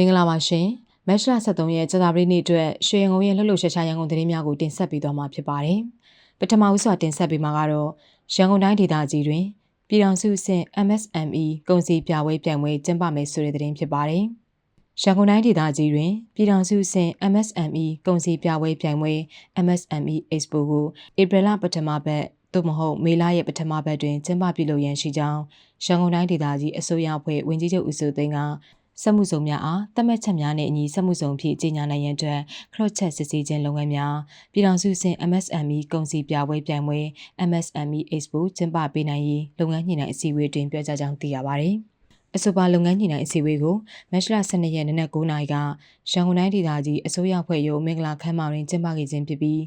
မင်္ဂလာပါရှင်မက်ရှလာ73ရဲ့ကြာသပတေးနေ့အတွက်ရွှေရန်ကုန်ရဲ့လှုပ်လှုပ်ရှားရှားရန်ကုန်သတင်းများကိုတင်ဆက်ပေးသွားမှာဖြစ်ပါတယ်ပထမဦးစွာတင်ဆက်ပေးမှာကတော့ရန်ကုန်တိုင်းဒေသကြီးတွင်ပြည်ထောင်စုအဆင့် MSME ကုန်စည်ပြပွဲပြိုင်ပွဲကျင်းပမယ်ဆိုတဲ့သတင်းဖြစ်ပါတယ်ရန်ကုန်တိုင်းဒေသကြီးတွင်ပြည်ထောင်စုအဆင့် MSME ကုန်စည်ပြပွဲပြိုင်ပွဲ MSME Expo ကိုဧပြီလပထမပတ်သို့မဟုတ်မေလရဲ့ပထမပတ်တွင်ကျင်းပပြုလုပ်ရန်ရှိကြောင်းရန်ကုန်တိုင်းဒေသကြီးအစိုးရအဖွဲ့ဝန်ကြီးချုပ်ဦးစိုးသိန်းက စက်မှုစုံများအားတတ်မှတ်ချက်များနှင့်အညီစက်မှုစုံဖြင့်ကြီးညာနိုင်ရန်အတွက်ခရော့ချက်စစ်ဆေးခြင်းလုပ်ငန်းများပြည်ထောင်စုစဉ် MSME ကုန်စည်ပြပွဲပြိုင်ပွဲ MSME Expo ကျင်းပပေးနိုင်ရေးလုပ်ငန်းညှိနှိုင်းအစည်းအဝေးတွင်ပြောကြားကြောင်းသိရပါသည်အဆိုပါလုပ်ငန်းညှိနှိုင်းအစည်းအဝေးကိုမက်ရှလာ12ရက်နေ့နက်9:00နာရီကရန်ကုန်တိုင်းဒေသကြီးအစိုးရဖွဲ့ရုံးမင်္ဂလာခမ်းမတွင်ကျင်းပခဲ့ခြင်းဖြစ်ပြီး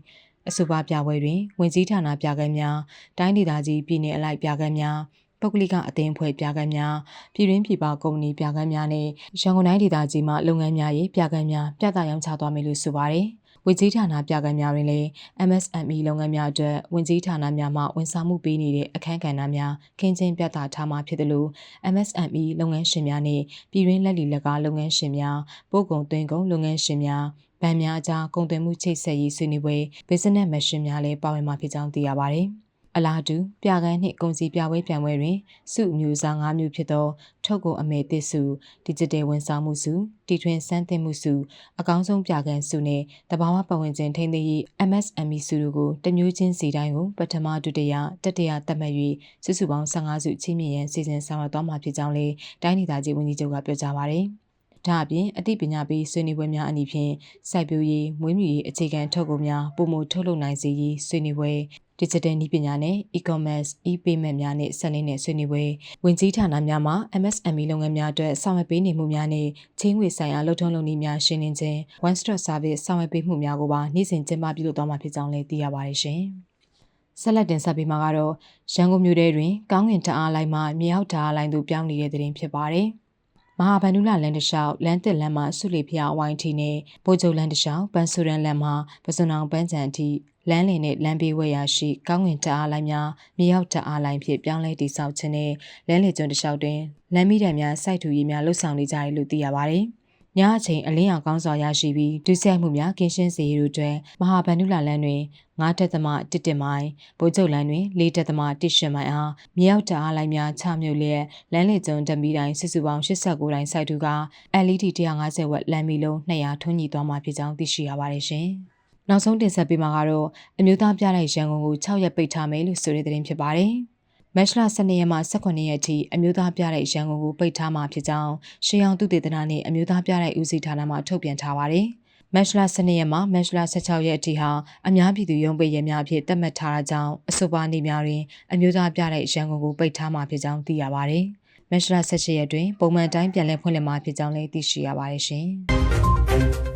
အဆိုပါပြပွဲတွင်ဝင်ကြီးဌာနပြကမ်းများတိုင်းဒေသကြီးပြည်내အလိုက်ပြကမ်းများ ပုဂ္ဂလိကအသင်းအဖွဲ့ပြကမ်းများပြည်တွင်းပြည်ပကုမ္ပဏီပြကမ်းများနဲ့ရန်ကုန်တိုင်းဒေသကြီးမှလုပ်ငန်းများ၏ပြကမ်းများပြသရောင်းချသွားမယ်လို့ဆိုပါတယ်။ဝင်ကြီးဌာနပြကမ်းများတွင်လည်း MSME လုပ်ငန်းများအတွက်ဝင်ကြီးဌာနများမှဝန်ဆောင်မှုပေးနေတဲ့အခန်းကဏ္ဍများခင်းကျင်းပြသထားမှာဖြစ်တယ်လို့ MSME လုပ်ငန်းရှင်များနဲ့ပြည်တွင်းလက်လီလက်ကားလုပ်ငန်းရှင်များပို့ကုန်သွင်းကုန်လုပ်ငန်းရှင်များဗန်များအကြားကုန်သွယ်မှုချိတ်ဆက်ရေးဆွေးနွေးပွဲ business mission များလည်းပါဝင်မှာဖြစ်ကြောင်းသိရပါတယ်။ အလားတူပြကန်းနှင့်ကုန်စည်ပြပွဲပြိုင်ပွဲတွင်စုအမျိုးအစား၅မျိုးဖြစ်သော ထုတ်ကုန်အမေသစ်စု digital ဝန်ဆောင်မှုစုတီထွင်စမ်းသစ်မှုစု အကောင်းဆုံးပြကန်းစုနှင့်တဘာဝပတ်ဝန်းကျင်ထိန်းသိမ်းရေး MSME စုတို့ကိုတမျိုးချင်းစီတိုင်းကိုပထမဒုတိယတတိယသတ်မှတ်၍စုစုပေါင်း15စုချီးမြှင့်ရန်စီစဉ်ဆောင်ရွက်သွားမှာဖြစ်ကြောင်းလည်းတိုင်းဒေသကြီးဝန်ကြီးချုပ်ကပြောကြားပါရယ် ဒါအပြင်အသိပညာပေးဆွေးနွေးပွဲများအနည်းဖြင့်စိုက်ပျိုးရေးမွေးမြူရေးအခြေခံထုတ်ကုန်များပုံမထုတ်လုပ်နိုင်စေရေးဆွေးနွေးပွဲ digital နည်းပညာနဲ့ e-commerce e-payment များနဲ့ဆက်လင်းတဲ့ဆွေးနွေးပွဲဝင်ကြီးဌာနများမှ MSME လုပ်ငန်းများအတွက်ဆောင်ရွက်ပေးနေမှုများနဲ့ချင်းငွေဆိုင်ရာလှုပ်ထုံးလုပ်နည်းများရှင်းလင်းခြင်း one stop service ဆောင်ရွက်ပေးမှုများကိုပါနေ့စဉ်ကျင်းပပြုလုပ်သွားမှာဖြစ်ကြောင်းလည်းသိရပါတယ်ရှင်။ဆက်လက်တင်ဆက်ပေးမှာကတော့ရန်ကုန်မြို့ထဲတွင်ကောင်းကင်တအားလိုင်းမှမြေအောက်တအားလိုင်းသို့ပြောင်းနေတဲ့တဲ့တင်ဖြစ်ပါတယ်။ မဟာဗန္ဓုလလန်တလျှောက်လမ်းတစ်လမ်းမှာဆုလီဖျားဝိုင်းထီနဲ့ဘိုးကျုံလမ်းတလျှောက်ပန်းဆူရန်လမ်းမှာပစွန်အောင်ပန်းချံအထိလမ်းလင်နဲ့လမ်းဘေးဝဲရရှိကောင်းငင်တအားလိုင်းများမြေရောက်တအားလိုင်းဖြင့်ပြောင်းလဲတည်ဆောက်ခြင်းနဲ့လမ်းလေကျွန်းတလျှောက်တွင်လမ်းမိတံများစိုက်ထူရေးများလှုပ်ဆောင်နေကြတယ်လို့သိရပါတယ်။ ညအချိန်အလင်းရောင်ကောင်းစွာရရှိပြီးဒုစရိုက်မှုများကင်းရှင်းစေရတို့တွင်မဟာဗန္ဓုလလန်းတွင်9တက်သမ1တက်မိုင်ဗိုလ်ချုပ်လန်းတွင်4တက်သမ1ရှင်မိုင်အားမြေအောက်တအားလိုင်းများချမြုပ်လျက်လမ်းလေကျုံတမီတိုင်းစစ်စုပေါင်း89တိုင်းစိုက်တူက LED 150ဝက်လမ်းမီလုံး200ထွန်းညီသွားမှာဖြစ်ကြောင်းသိရှိရပါတယ်ရှင်။နောက်ဆုံးတင်ဆက်ပေးမှာကတော့အမျိုးသားပြတဲ့ရန်ကုန်ကို6ရက်ပိတ်ထားမယ်လို့ဆိုတဲ့သတင်းဖြစ်ပါတယ်။ မက်ရှလာ12ရက်မှ18ရက်ထိအမျိုးသားပြတဲ့ရန်ကုန်ကိုပိတ်ထားမှာဖြစ်ကြောင်းရှေးအောင်သူတေသနာနှင့်အမျိုးသားပြတဲ့ဦးစီးဌာနမှထုတ်ပြန်ထားပါတယ်။မက်ရှလာ12ရက်မှမက်ရှလာ16ရက်အထိဟာအများပြည်သူရုံးပိတ်ရက်များအဖြစ်သတ်မှတ်ထားတာကြောင့်အဆိုပါနေ့များတွင်အမျိုးသားပြတဲ့ရန်ကုန်ကိုပိတ်ထားမှာဖြစ်ကြောင်းသိရပါတယ်။မက်ရှလာ18ရက်တွင်ပုံမှန်တိုင်းပြန်လည်ဖွင့်လှစ်မှာဖြစ်ကြောင်းလည်းသိရှိရပါတယ်ရှင်။